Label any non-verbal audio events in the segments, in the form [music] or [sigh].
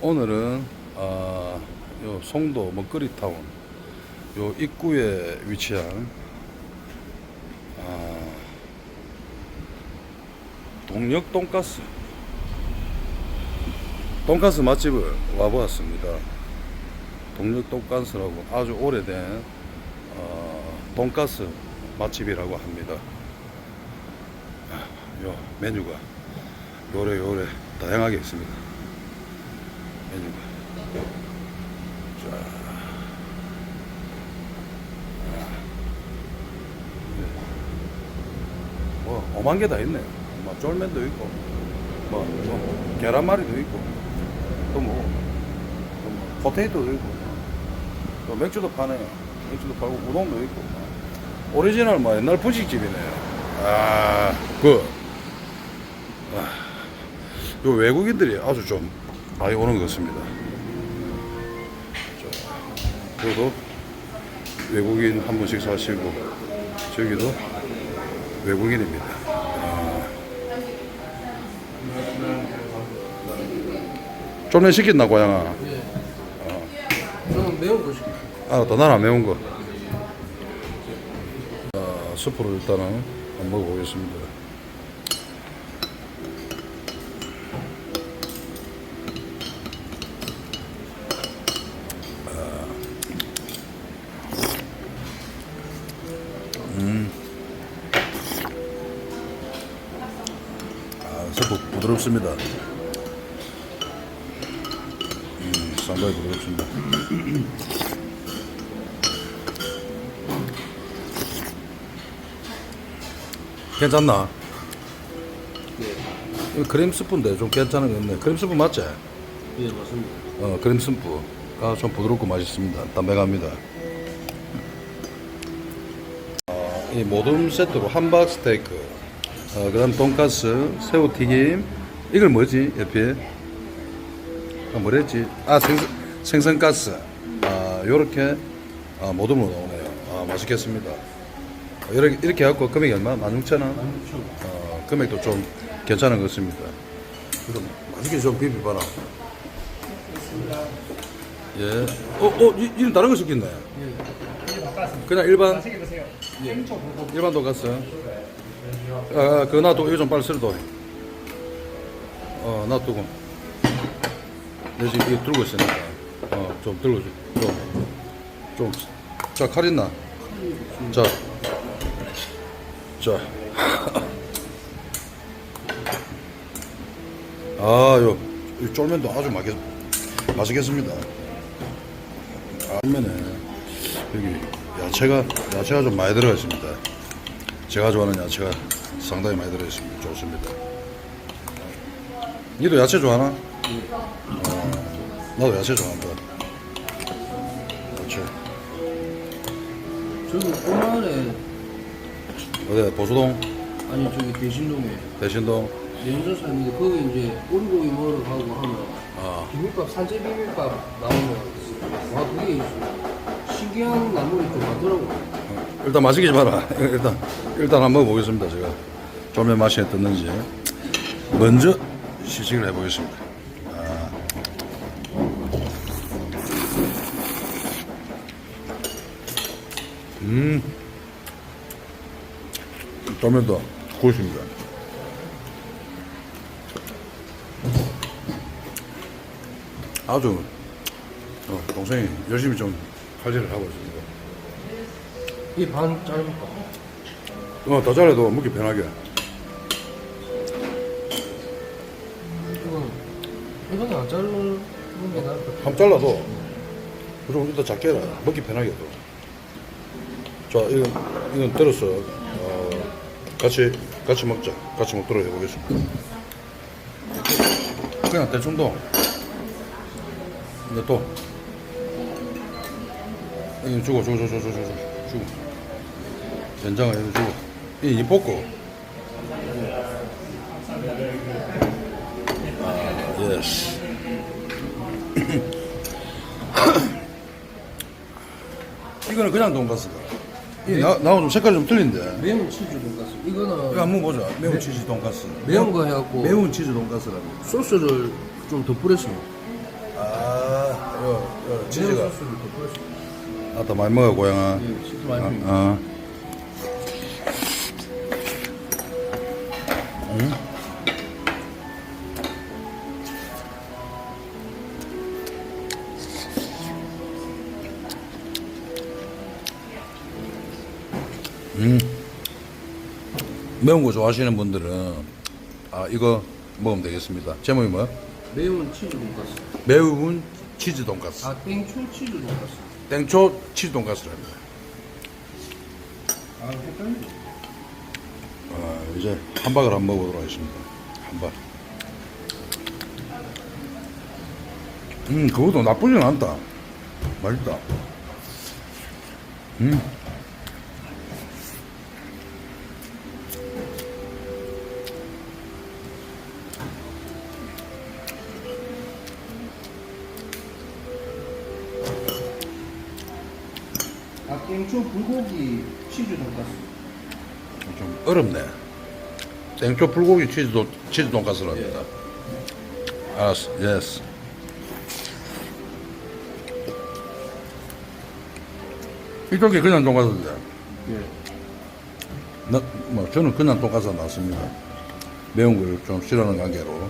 오늘은 아, 요 송도 먹거리 타운 요 입구에 위치한 아, 동력 돈가스 돈가스 맛집을 와보았습니다. 동력 돈가스라고 아주 오래된 어, 돈가스 맛집이라고 합니다. 아, 요 메뉴가 요래 요래 다양하게 있습니다. 메뉴가. 자. 네. 뭐, 오만 개다 있네요. 뭐, 쫄면도 있고, 뭐, 뭐 계란말이도 있고, 또 뭐, 또 뭐, 포테이토도 있고, 또 맥주도 파네요. 맥주도 팔고, 우동도 있고. 오리지널 뭐, 옛날 분식집이네요. 아, 그, 요 외국인들이 아주 좀 많이 오는 것 같습니다. 자, 여기도 외국인 한 분씩 사시고, 저기도 외국인입니다. 아. 좀면 시켰나, 고양아? 예. 저는 매운 거 시켜요. 알았다, 난안 매운 거. 아, 스프를 일단은 한번 먹어보겠습니다. 부드럽습니다. 음, 상당히 부드럽습니다. 괜찮나? 예. 이거 크림 스프인데 좀 괜찮은 거 없네. 크림 스프 맞지? 예, 맞습니다. 어, 크림 스프가 좀 부드럽고 맛있습니다. 담백합니다. 어, 이 모듬 세트로 함박 스테이크, 어, 그 다음 돈가스, 새우 튀김. 이걸 뭐지? 옆에 아, 뭐랬지? 아 생선, 생선 가스. 아 요렇게 아, 모듬으로 나오네요. 아 맛있겠습니다. 어, 이렇게 이렇게 해갖고 금액이 얼마? 16,000원? 어, 금액도 좀 괜찮은 것 같습니다. 그럼 맛있게 좀 비벼봐라. 예. 어, 어, 이, 이는 다른 거 시켰네. 그냥 일반. 일반 돈가스. 아, 그거 놔두고, 이거 좀 빨리 쓸어 어, 놔두고. 내 지금 이거 들고 있으니까. 어, 좀 들고 줘. 좀. 좀. 자, 칼 있나? 자. 자. [laughs] 아, 요, 이 쫄면도 아주 맛있, 맛있겠습니다. 아, 쫄면에 여기 야채가, 야채가 좀 많이 들어가 있습니다. 제가 좋아하는 야채가 상당히 많이 들어 있습니다. 좋습니다. 니도 야채 좋아하나? 어, 나도 야채 좋아한다. 야채. 저기 꼬마을에 어디, 보수동? 아니 저기 대신동에 대신동? 연전 사는데 거기 이제 오리고기 먹으러 가고 하면 아, 비빔밥 산채 비빔밥 나오면 와 그게 신기한 나물이 좀 많더라고. 일단 맛있게 좀 봐라. 일단, 일단 한번 먹어보겠습니다. 제가 쫄면 맛이 어떻는지. 먼저 시식을 해보겠습니다. 아. 음. 쫄면도 구웠습니다. 아주 어, 동생이 열심히 좀 칼질을 하고 있습니다. 이 반 짧을까? 어, 더 잘해도 먹기 편하게. 한번 잘라도 좀 이따 작게 해라. 먹기 편하게 또. 자, 이건, 이건 들어서, 어, 같이, 같이 먹자. 같이 먹도록 해보겠습니다. 그냥 대충 둬. 이제 또. 이거 주고, 주고, 주고, 주고, 주고, 주고. 된장을 이거 주고. 이, 이 볶고. 아, 예스. [coughs] 이거는 그냥 돈가스다. 이 나, 나하고 좀 색깔이 좀 틀린데. 매운 치즈 돈가스. 이거는 이거 한번 보자. 매운 치즈 돈가스. 매운 거 해갖고 매운 치즈 돈가스라고. 소스를 좀 더 뿌렸습니다. 어, 치즈가. 소스를 더 뿌렸어. 아따 많이 먹어 고양아. 예, 치즈 많이 뿌린 어. 음. 음. 매운 거 좋아하시는 분들은 아 이거 먹으면 되겠습니다. 제목이 뭐? 매운 치즈 돈가스. 매운 치즈 돈가스. 아, 땡초 치즈 돈가스. 땡초 치즈 돈가스랍니다. 아, 헷갈리네. 아, 이제 함박을 한번 먹어보도록 하겠습니다. 함박. 음, 그것도 나쁘진 않다. 맛있다. 음. 아, 땡초 불고기 치즈 돈가스. 좀 어렵네. 땡초 불고기 치즈, 돈, 치즈 돈가스랍니다. 알았어, 예스. 이쪽이 그냥 돈가스인데. 예. 나, 뭐, 저는 그냥 돈가스 나왔습니다. 매운 걸 좀 싫어하는 관계로.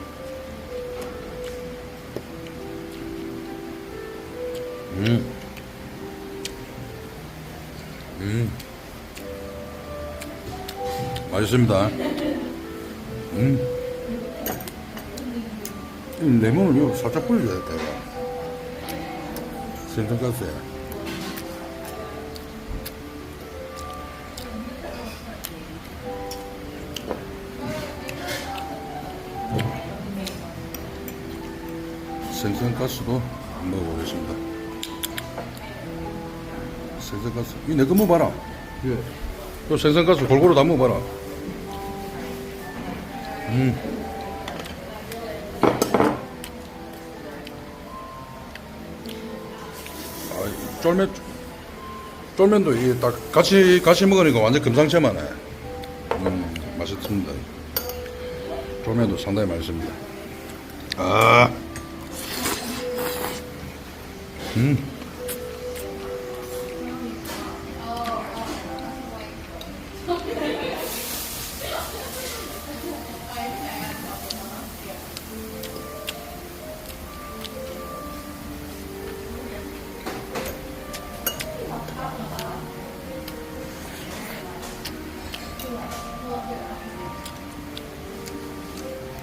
음. 음. 맛있습니다. 음. 이 레몬을 여기 살짝 뿌려줘야겠다, 이거. 생선가스에. 생선가스도 한번 먹어보겠습니다. 생선가스. 이내거 먹어봐라. 예. 또 생선가스 골고루 다 먹어봐라. 음. 아, 쫄면, 쫄면도 이게 딱 같이, 같이 먹으니까 완전 금상첨화네. 음, 맛있습니다. 쫄면도 상당히 맛있습니다. 아. 음.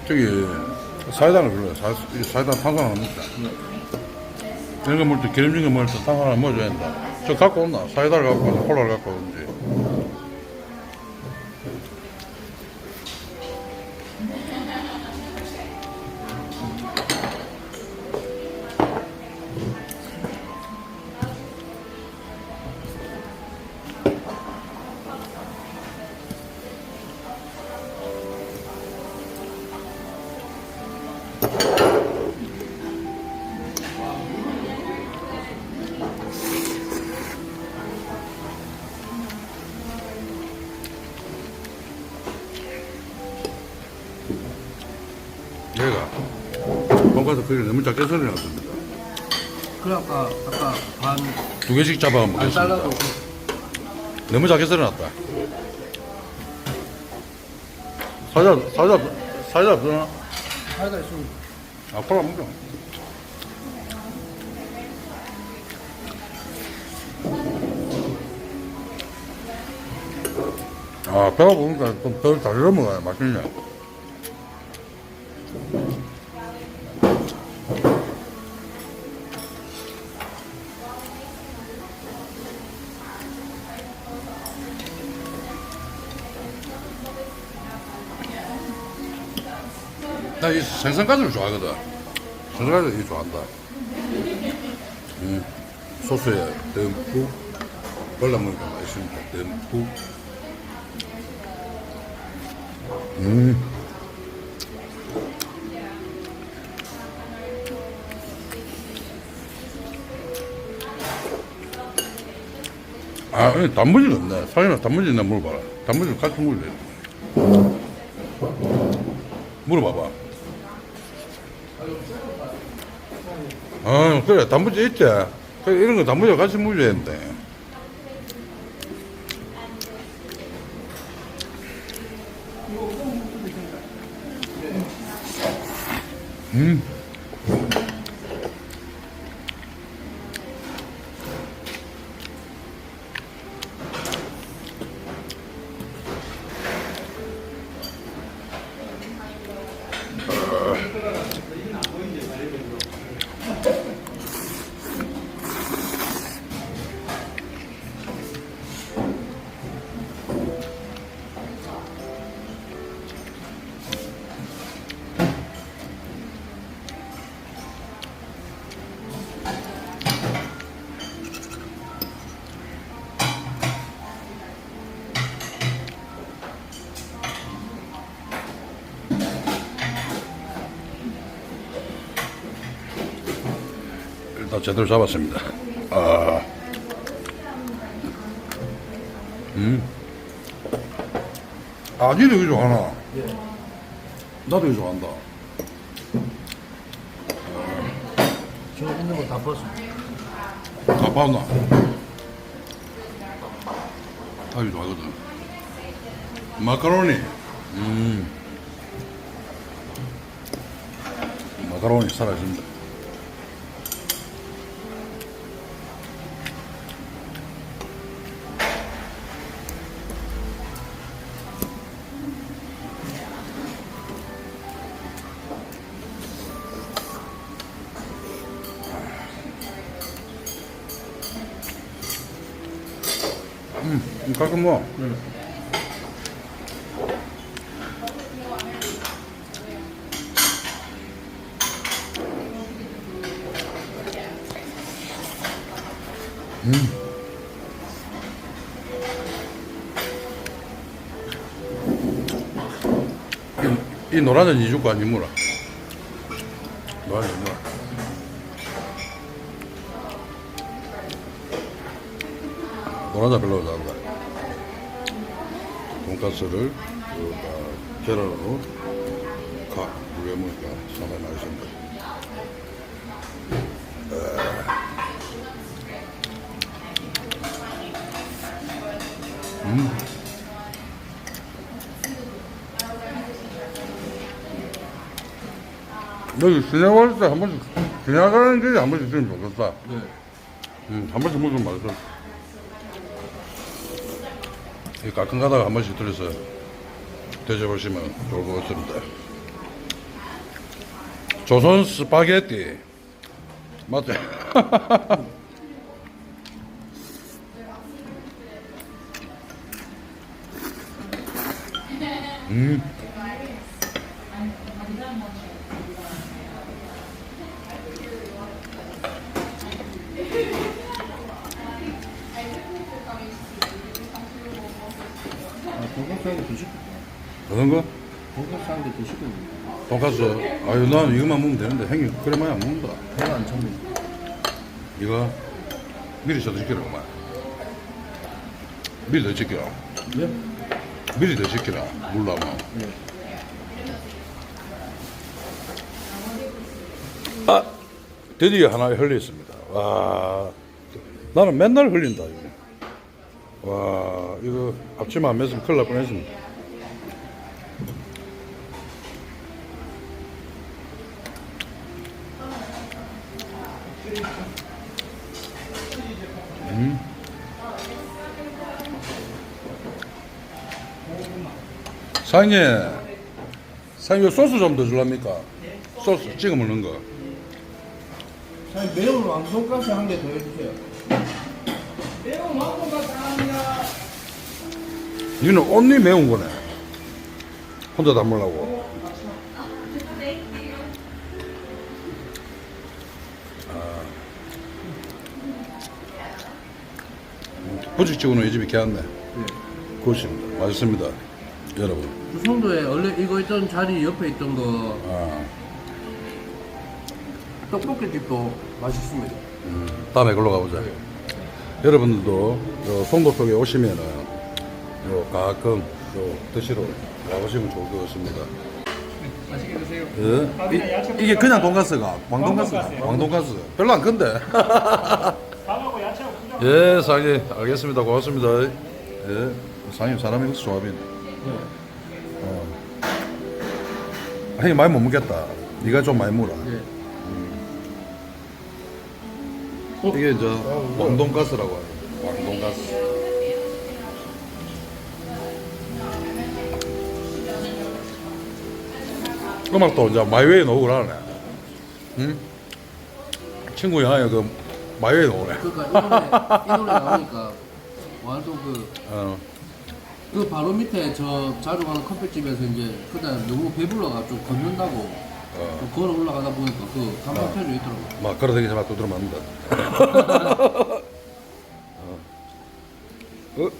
저기 사이다를 불러요. 사, 이 사이다 탄산 하나 먹자. 이런 거 먹을 때 기름진 거 먹을 때 탄산 하나 먹어줘야 된다. 저 갖고 온나? 사이다를 갖고 온나? 콜라를 갖고 오는지. 돈가스 크기를 너무 작게 썰어놨습니다. 그래, 아까, 아까 반, 두 개씩 잡아 반 먹겠습니다. 잘라도 너무 작게 썰어놨다. 사자, 사자, 사자 없나? 사이다 있으면 아, 콜라 먹자. 아, 배가 고프니까 좀더 달려 먹어야 맛있네. 나 이 생선가스를 좋아하거든. 생선가스 이거 좋아한다. 음, 소스에 듬뿍 발라 먹으니까 맛있습니다. 듬뿍. 음. 아, 아니, 단무지가 없네. 사장님 단무지 있나 물어봐라. 단무지를 같이 물래. 물어봐봐. 아, 그래, 단무지 있지? 그래, 이런 거 단무지 같이 물려야 되는데. 음. 일단 제대로 잡았습니다. 아. 음. 아, 니도 이거 좋아하나? 나도 이거 좋아한다. 저 있는 거다 벗어. 다 봤나? 아, 이거 좋아하거든. 마카로니. 음. 마카로니 살아있습니다. 가끔 뭐. 음. 이, 이 노란은 이주고 아니무라. 노란은 이무라. 노란자 별로 잘한다. 돈가스를 여기다 계란으로 가 우리 먹으니까 상당히 맛있습니다. 음. 여기 지나갈 때 한 번씩 지나가는 길에 한 번씩 있으면 좋겠다. 네. 음, 한 번씩 먹으면 맛있어. 이 가끔 가다가 한 번씩 들려서 드셔보시면 좋을 것 같습니다. 조선 스파게티. 맞죠? [laughs] 음. 돈가스 한개 드시고. 어떤 거? 돈가스 한개 드시고. 돈가스. 아유, 난 이것만 먹으면 되는데, 형님, 그래 많이 안 먹는다. 배가 안 찹니다. 이거 미리 저도 시키라 그만 미리 더 시키라 예? 미리 더 시키라 물라면 네. 아 드디어 하나 흘렸습니다 와 나는 맨날 흘린다 이거 와 이거 앞치마 안 맸으면 큰일 날 뻔했습니다 음. 사장님, 사장님 소스 좀 더 줄랍니까? 소스 찍어 먹는 거. 사장님 매운 왕돈가스 한 개 더 해주세요. 니는 언니 매운 거네. 혼자 다 먹으려고. 아. 부직직으로는 이 집이 개왔네. 네. 그것입니다. 맛있습니다. 여러분. 부성도에 원래 이거 있던 자리 옆에 있던 거 아, 떡볶이 집도 맛있습니다. 음, 다음에 걸로 가보자. 여러분들도 요 송도 쪽에 오시면은 요 가끔 요 드시러 와보시면 좋을 것 같습니다. 맛있게 드세요. 예? 이, 이게 그냥 돈가스가? 왕돈가스 왕돈가스예요. 왕돈가스. 별로 안 큰데. 밥하고 야채하고 그냥 예 사장님. 알겠습니다. 고맙습니다. 예. 사장님 사람이 혹시 조합이네. 어. 형님 많이 못 먹겠다. 네가 좀 많이 먹어라. 네. 이게 저 왕돈가스라고 해요 왕돈가스 음악도 이제 마이웨이 나오고 그러네 응? 친구 형이 그 마이웨이 나오네 그러니까 이 노래 이 노래 나오니까 완전 그. 어. 그 바로 밑에 저 자주 가는 커피집에서 이제 그날 너무 배불러가 좀 걷는다고 어. 좀 걸어 올라가다 보니까 그 간판 펴져 있더라고. 막 걸어다니지 마 두드려 맞는다 어. 어?